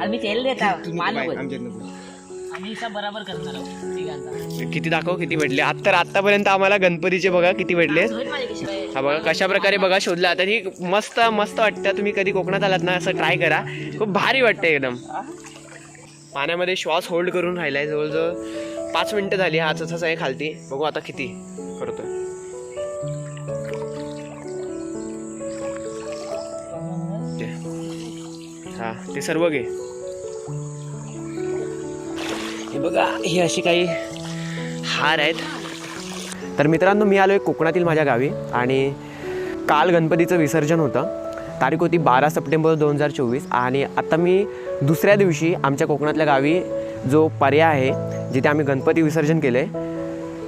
आणि मी तेल देता तू नको माल बाई, नको आमच्यात नको. आम्ही हिसाब बराबर करणार आहोत तिघांचा किती दाखव किती भेटले? आता तर आतापर्यंत आम्हाला गणपतीचे बघा किती भेटले? होईल माझ्या खिशात. हा बघा कशा प्रकारे बघा शोधला. आता ही मस्त मस्त वाटतं. तुम्ही कधी कोकणात आलात ना असं ट्राय करा. खूप भारी वाटतं एकदम. पाण्यामध्ये श्वास होल्ड करून राहिलाय जवळजवळ. पाच मिनिटं झाली हा तसाच आहे खालती. बघू आता किती करतोय. ते सर्व घे. हे बघा ही अशी काही हार आहेत. तर मित्रांनो मी आलो आहे कोकणातील माझ्या गावी आणि काल गणपतीचं विसर्जन होतं. तारीख होती बारा सप्टेंबर दोन हजार चोवीस आणि आता मी दुसऱ्या दिवशी आमच्या कोकणातल्या गावी जो पर्याय आहे जिथे आम्ही गणपती विसर्जन केलं आहे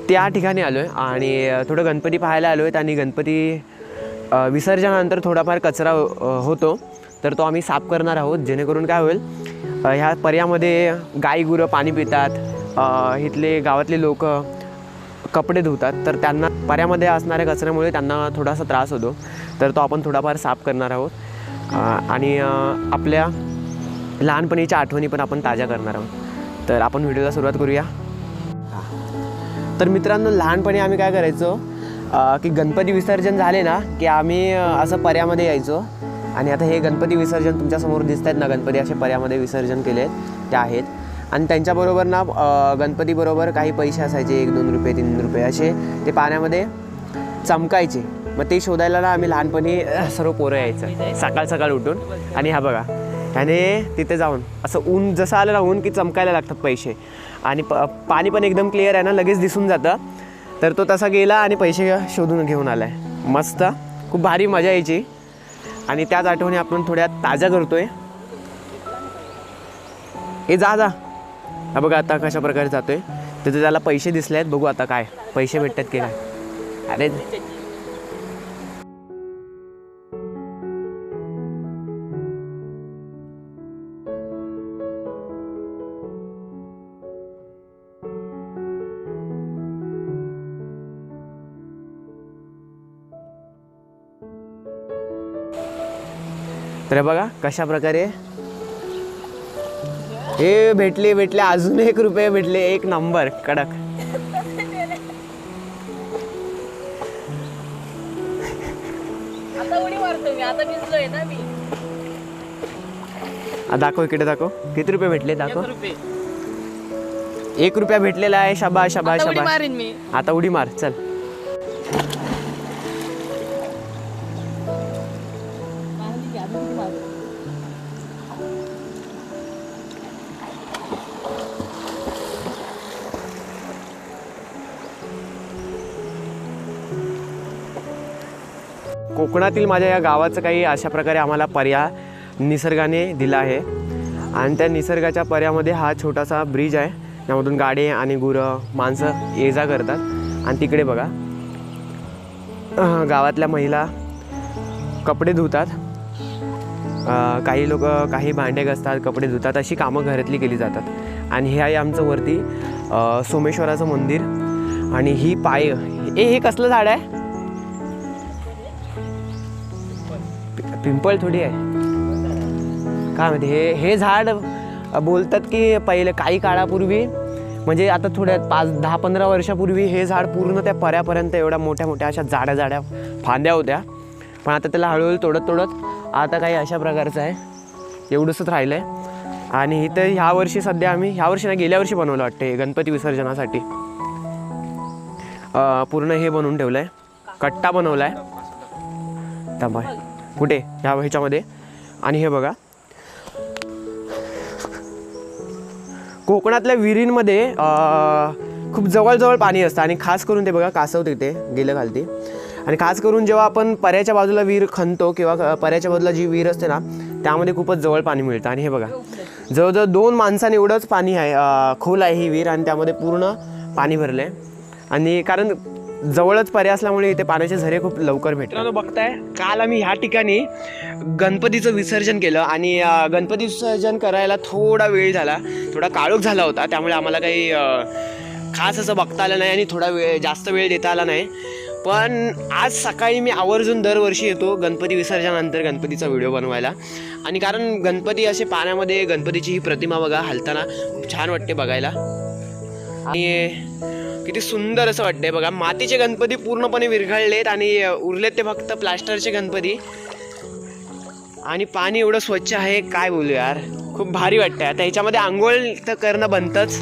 त्या ठिकाणी आलो आहे आणि थोडं गणपती पाहायला आलो आहेत आणि गणपती विसर्जनानंतर थोडाफार कचरा होतो. तर तो आम्ही साफ करणार आहोत. जेणेकरून काय होईल ह्या पर्यामध्ये गाई गुरं पाणी पितात इथले गावातले लोक कपडे धुतात तर त्यांना पर्यामध्ये असणाऱ्या कचऱ्यामुळे त्यांना थोडासा त्रास होतो. तर तो आपण थोडाफार साफ करणार आहोत. आणि आपल्या लहानपणीच्या आठवणी पण आपण ताज्या करणार आहोत. तर आपण व्हिडिओला सुरुवात करूया. तर मित्रांनो लहानपणी आम्ही काय करायचो की गणपती विसर्जन झाले ना की आम्ही असं पर्यामध्ये यायचो. आणि आता हे गणपती विसर्जन तुमच्यासमोर दिसत आहेत ना गणपती असे पर्यामध्ये विसर्जन केले आहेत ते आहेत. आणि त्यांच्याबरोबर ना गणपतीबरोबर काही पैसे असायचे एक दोन रुपये तीन रुपये असे ते पाण्यामध्ये चमकायचे. मग ते शोधायला ना आम्ही लहानपणी सर्व पोरं यायचं सकाळ सकाळ उठून. आणि हा बघा त्याने तिथे जाऊन असं ऊन जसं आलं ना ऊन की चमकायला लागतात पैसे. आणि प पाणी पण एकदम क्लिअर आहे ना लगेच दिसून जातं. तर तो तसा गेला आणि पैसे शोधून घेऊन आला आहे मस्त खूप भारी मजा यायची. आणि त्याच आठवणी आपण थोड्या ताज्या करतोय. हे जा जा. हा बघा आता कशा प्रकारे जातोय. तिथे त्याला पैसे दिसले आहेत. बघू आता काय. पैसे भेटतात की काय अरे तर बघा कशा प्रकारे हे भेटले भेटले अजून एक रुपये भेटले एक नंबर कडक. आता उडी मारतो मी आता भिजलोय ना मी. आ, दाखव इकडे दाखव. किती रुपये भेटले दाखव. एक रुपये. भेटलेला आहे शबा शबा शबा आता उडी मार चल. कोकणातील माझ्या या गावाचं काही अशा प्रकारे आम्हाला पर्याय निसर्गाने दिला आहे. आणि त्या निसर्गाच्या पर्यामध्ये हा छोटासा ब्रिज आहे. यामधून गाडी आणि गुरं माणसं ये जा करतात. आणि तिकडे बघा गावातल्या महिला कपडे धुतात. काही लोक काही भांडे घासतात कपडे धुतात. अशी कामं घरातली केली जातात. आणि हे आहे आमचं वरती सोमेश्वराचं मंदिर. आणि ही पाय ए हे कसलं झाड आहे? पिंपळ थोडी आहे. काय माहिती हे हे झाड बोलतात की पहिले काही काळापूर्वी म्हणजे आता थोड्या पाच दहा पंधरा वर्षापूर्वी हे झाड पूर्ण त्या पर्यापर्यंत एवढ्या मोठ्या मोठ्या अशा जाड्या जाड्या फांद्या होत्या. पण आता त्याला हळूहळू तोडत तोडत आता काही अशा प्रकारचं आहे. एवढंसंच राहिलं आहे आणि इथं ह्या वर्षी सध्या आम्ही ह्या वर्षी नाही गेल्या वर्षी बनवलं वाटते हे गणपती विसर्जनासाठी. पूर्ण हे बनवून ठेवलं आहे कट्टा बनवला आहे थांबा कुठे? ह्या ह्याच्यामध्ये. आणि हे बघा. कोकणातल्या विहिरींमध्ये खूप जवळजवळ पाणी असतं. आणि खास करून ते बघा कासव तिथे गेलं घालते आणि खास करून जेव्हा आपण पर्याच्या बाजूला विहीर खणतो किंवा क- पर्याच्या बाजूला जी विहीर असते ना त्यामध्ये खूपच जवळ पाणी मिळतं. आणि हे बघा. जवळजवळ दोन माणसांनी एवढंच पाणी आहे खोल आहे ही विहीर आणि त्यामध्ये पूर्ण पाणी भरलं आहे आणि कारण जवळच पर्याय असल्यामुळे इथे पाण्याचे झरे खूप लवकर भेटतात. बघताय काल आम्ही ह्या ठिकाणी गणपतीचं विसर्जन केलं आणि गणपती विसर्जन करायला थोडा वेळ झाला. थोडा काळोख झाला होता त्यामुळे आम्हाला काही खास असं बघता आलं नाही आणि थोडा वेळ जास्त वेळ देता आला नाही. पण आज सकाळी मी आवर्जून दरवर्षी येतो गणपती विसर्जनानंतर गणपतीचा व्हिडिओ बनवायला. आणि कारण गणपती असे पाण्यामध्ये गणपतीची ही प्रतिमा बघा हलताना खूप छान वाटते बघायला. आणि किती सुंदर असं वाटतंय बघा. मातीचे गणपती पूर्णपणे विरघळलेत आणि उरलेत ते फक्त प्लास्टरचे गणपती. आणि पाणी एवढं स्वच्छ आहे काय बोलू यार. खूप भारी वाटतंय. आता ह्याच्यामध्ये आंघोळ तर करणं बनतंच.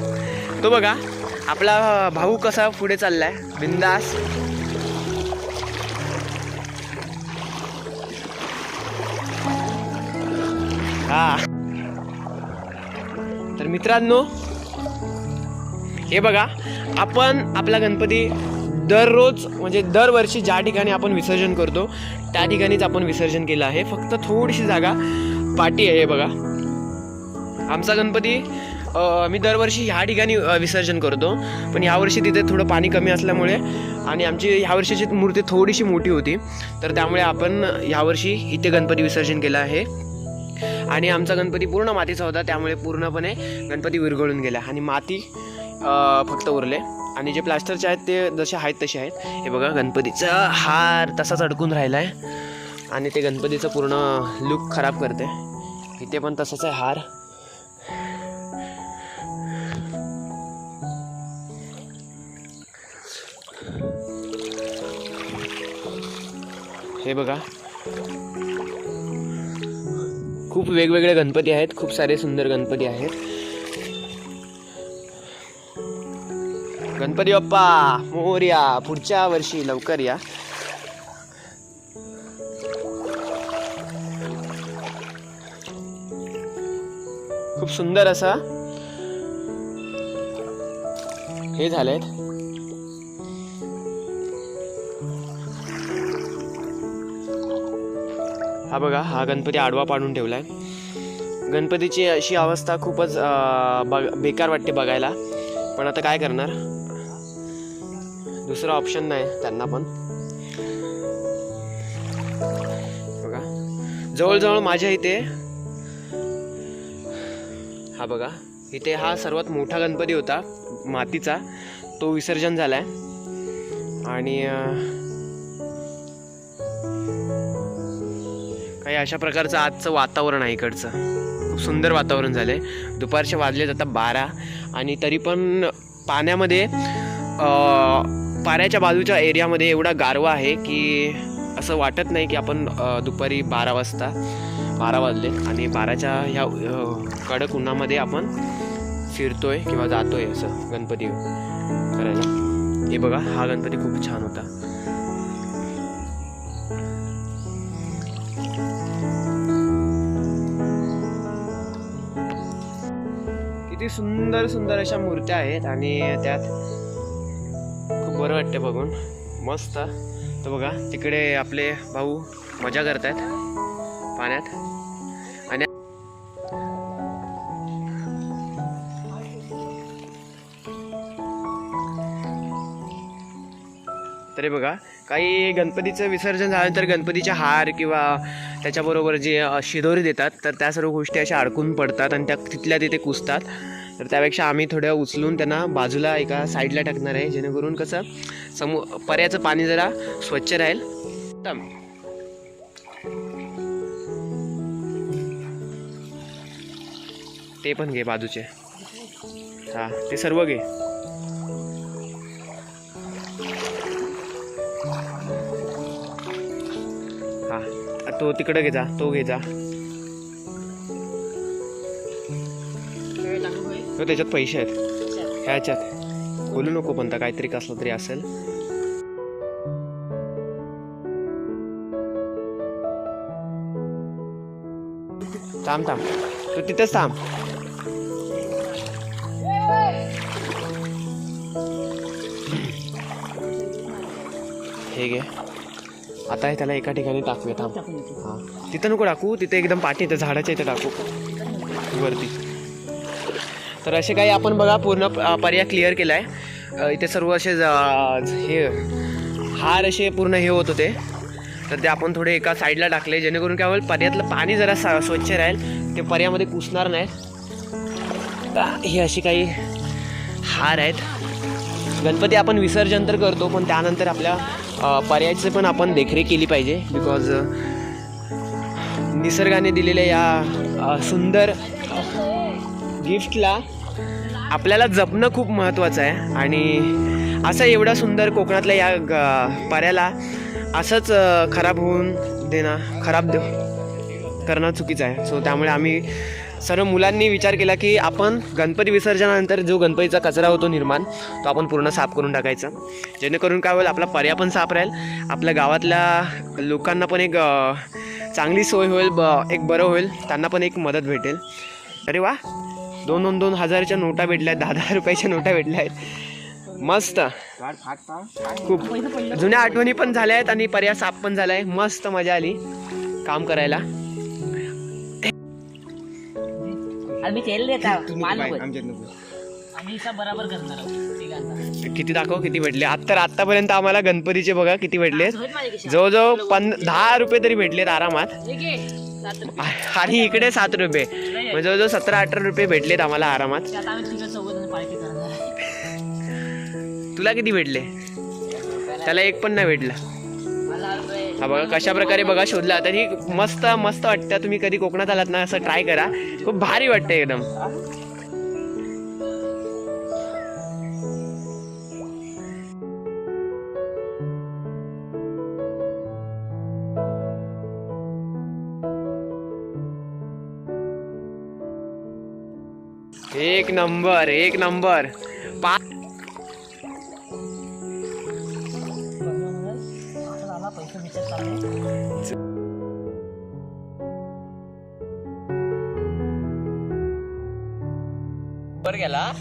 तो बघा आपला भाऊ कसा पुढे चाललाय. बिंदास. हा. तर मित्रांनो हे बघा आपण आपला गणपती दररोज म्हणजे दरवर्षी ज्या ठिकाणी आपण विसर्जन करतो त्या ठिकाणीच आपण विसर्जन केलं आहे. फक्त थोडीशी जागा पाठी आहे बघा. आमचा गणपती मी दरवर्षी ह्या ठिकाणी विसर्जन करतो. पण यावर्षी तिथे थोडं पाणी कमी असल्यामुळे आणि आमची ह्यावर्षीची मूर्ती थोडीशी मोठी होती. तर त्यामुळे आपण ह्यावर्षी इथे गणपती विसर्जन केलं आहे. आणि आमचा गणपती पूर्ण मातीचा होता त्यामुळे पूर्णपणे गणपती विरघळून गेला. आणि माती फक्त उरले. आणि जे प्लास्टरचे आहेत ते जसे आहेत तसे आहेत. हे बघा गणपतीचा हार तसाच अडकून राहिला आहे आणि ते गणपतीचं पूर्ण लुक खराब करते. इथे पण तसाच आहे हार. हे बघा. खूप वेगवेगळे गणपती आहेत. खूप सारे सुंदर गणपती आहेत. गणपती बाप्पा मोर्या पुढच्या वर्षी लवकर या. खूप सुंदर असा हे झालेत हा बघा हा गणपती आडवा पाडून ठेवलाय. गणपतीची अशी अवस्था खूपच बघ बेकार वाटते बघायला. पण आता काय करणार? दुसरा ऑप्शन नाही त्यांना पण. बघा. जवळजवळ माझ्या इथे हा बघा इथे हा सर्वात मोठा गणपती होता मातीचा. तो विसर्जन झालाय. आणि काही अशा प्रकारचं आजचं वातावरण आहे इकडचं. खूप सुंदर वातावरण झालंय. दुपारचे वाजले जातात बारा. आणि तरी पण पाण्यामध्ये पाऱ्याच्या बाजूच्या एरियामध्ये एवढा गारवा आहे की असं वाटत नाही की आपण दुपारी बारा वाजता बारा वाजले आणि बाराच्या ह्या कडक उन्हामध्ये आपण फिरतोय किंवा जातोय असं गणपती करायला. हे बघा हा गणपती खूप छान होता. किती सुंदर सुंदर अशा मूर्त्या आहेत आणि त्यात बरं वाटतं बघून. मस्त. तर बघा तिकडे आपले भाऊ मजा करतायत पाण्यात. आणि तरी बघा काही गणपतीचं विसर्जन झाल्यानंतर गणपतीचे हार किंवा त्याच्याबरोबर जे शिदोरी देतात तर त्या सर्व गोष्टी अशा अडकून पडतात आणि त्या तिथल्या तिथे कुसतात. तर त्यापेक्षा आम्ही थोड्या उचलून त्यांना बाजूला एका साईडला टाकणार आहे. जेणेकरून कसं समू पर्याचं पाणी जरा स्वच्छ राहील. उत्तम. ते पण घे बाजूचे. हा ते सर्व घे. हा तो तिकडे घे जा तो घे जा. तर त्याच्यात पैसे आहेत. ह्याच्यात. बोलू नको पण काहीतरी कसलं तरी असेल. थांब थांब. तू तिथेच थांब. हे घे. आता हे त्याला एका ठिकाणी टाकूया. थांब. हां. तिथं नको टाकू. तिथे एकदम पाठी इथं झाडाच्या इथे टाकू. वरती. तर असे काही आपण बघा पूर्ण पर्याय क्लिअर केला आहे इथे सर्व असे ज- हे हार असे पूर्ण हे होत होते. तर ते आपण थोडे एका साईडला टाकले जेणेकरून काय होईल पर्यातलं पाणी जरा स्वच्छ राहील. ते पर्यामध्ये कुसणार नाही. तर हे अशी काही हार आहेत. गणपती आपण विसर्जन तर करतो पण त्यानंतर आपल्या अ, पर्यायाची पण आपण देखरेख केली पाहिजे. बिकॉज निसर्गाने दिलेल्या या सुंदर गिफ्टला आपल्याला जपणं खूप महत्त्वाचं आहे. आणि असं एवढा सुंदर कोकणातल्या या ग पर्याला असंच खराब होऊन देणं खराब दे करणं चुकीचं आहे. सो त्यामुळे आम्ही सर्व मुलांनी विचार केला की आपण गणपती विसर्जनानंतर जो गणपतीचा कचरा होतो निर्माण तो आपण पूर्ण साफ करून टाकायचा. जेणेकरून काय होईल आपला पर्याय पण साफ राहील आपल्या गावातल्या लोकांना पण एक चांगली सोय होईल ब एक बरं होईल त्यांना पण एक मदत भेटेल. अरे वा! दोन दोन दोन हजारच्या नोटा भेटल्या आहेत दहा दहा रुपयाच्या नोटा भेटल्या आहेत. मस्त. खूप जुन्या आठवणी पण झाल्या आहेत आणि पर्याय साफ पण झाला आहे. मस्त मजा आली काम करायला. किती दाखव किती भेटले. आता आतापर्यंत आम्हाला गणपतीचे बघा किती भेटले. जवळजवळ पन दहा रुपये तरी भेटलेत आरामात. आणि इकडे सात रुपये. म्हणजे जवळजवळ सतरा अठरा रुपये भेटलेत आम्हाला आरामात. तुला किती भेटले? त्याला एक पण नाही भेटला. हा बघा कशा प्रकारे बघा शोधला. तर ही मस्त मस्त वाटतं. तुम्ही कधी कोकणात आलात ना असं ट्राय करा. खूप भारी वाटतं एकदम. एक नंबर एक नंबर. पा बर गेला.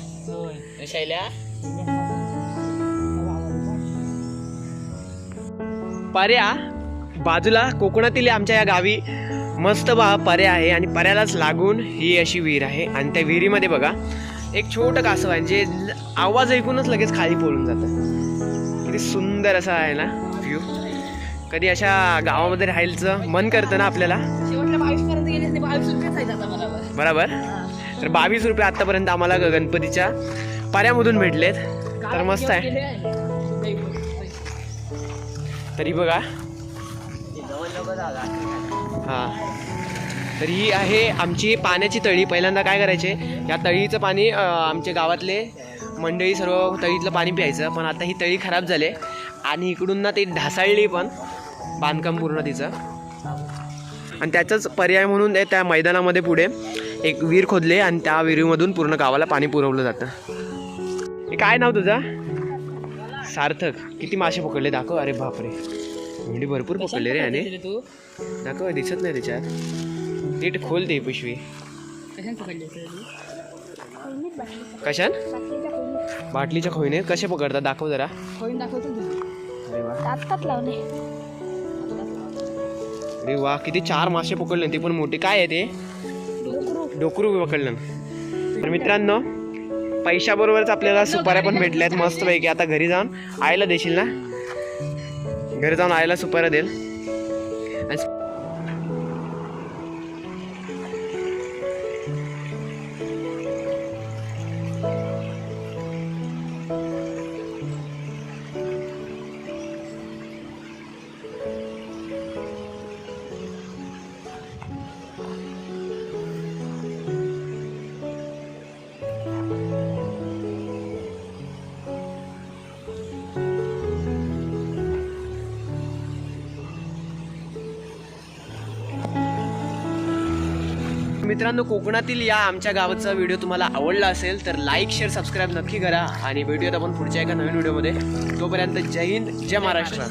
शैल्या? पर्या बाजूला कोकणातील आमच्या या गावी मस्त बा पर्या आहे आणि पर्यालाच लागून ही अशी विहीर आहे. आणि त्या विहिरीमध्ये बघा एक छोटं कासव आहे जे आवाज ऐकूनच लगेच खाली पळून जातं. किती सुंदर असा आहे ना व्ह्यू कधी अशा गावामध्ये राहायचं मन करतं ना आपल्याला. बरोबर. तर बावीस रुपये आतापर्यंत आम्हाला गणपतीच्या पाऱ्यामधून भेटलेत. तर मस्त आहे. तरी बघा हां. तर ही आहे आमची पाण्याची तळी. पहिल्यांदा काय करायचे या तळीचं पाणी आमच्या गावातले मंडळी सर्व तळीतलं पाणी प्यायचं पण आता ही तळी खराब झाले आणि इकडून ना ती ढासाळली पण बांधकाम पूर्ण तिचं. आणि त्याचाच पर्याय म्हणून ते त्या मैदानामध्ये पुढे एक विहीर खोदले आणि त्या विहिरीमधून पूर्ण गावाला पाणी पुरवलं जातं. हे काय नाव तुझं? सार्थक. किती मासे पकडले? दाखव. अरे बापरे. म्हणजे भरपूर पकडले रे याने. कशाने तू? दाखव दिसत नाही त्याच्यात. नीट खोल दे पिशवी. कशाने बाटलीच्या खोईने कसे पकडतात? दाखव जरा. खोईन दाखवतो तू अरे वा. किती चार मासे पकडले ते पण मोठे. काय आहे ते? डोकरू पकडलं तर मित्रांनो पैशाबरोबरच आपल्याला सुपाऱ्या पण भेटल्यात मस्त पैकी आता घरी जाऊन आईला देशील ना? घरी जाऊन आईला सुपाऱ्या देईल. मित्रांनो कोकणातील या आमच्या गावाचा व्हिडिओ तुम्हाला आवडला असेल तर लाईक शेअर सबस्क्राईब नक्की करा. आणि भेटूयात आपण पुढच्या एका नवीन व्हिडिओमध्ये. तोपर्यंत जय हिंद जय महाराष्ट्र.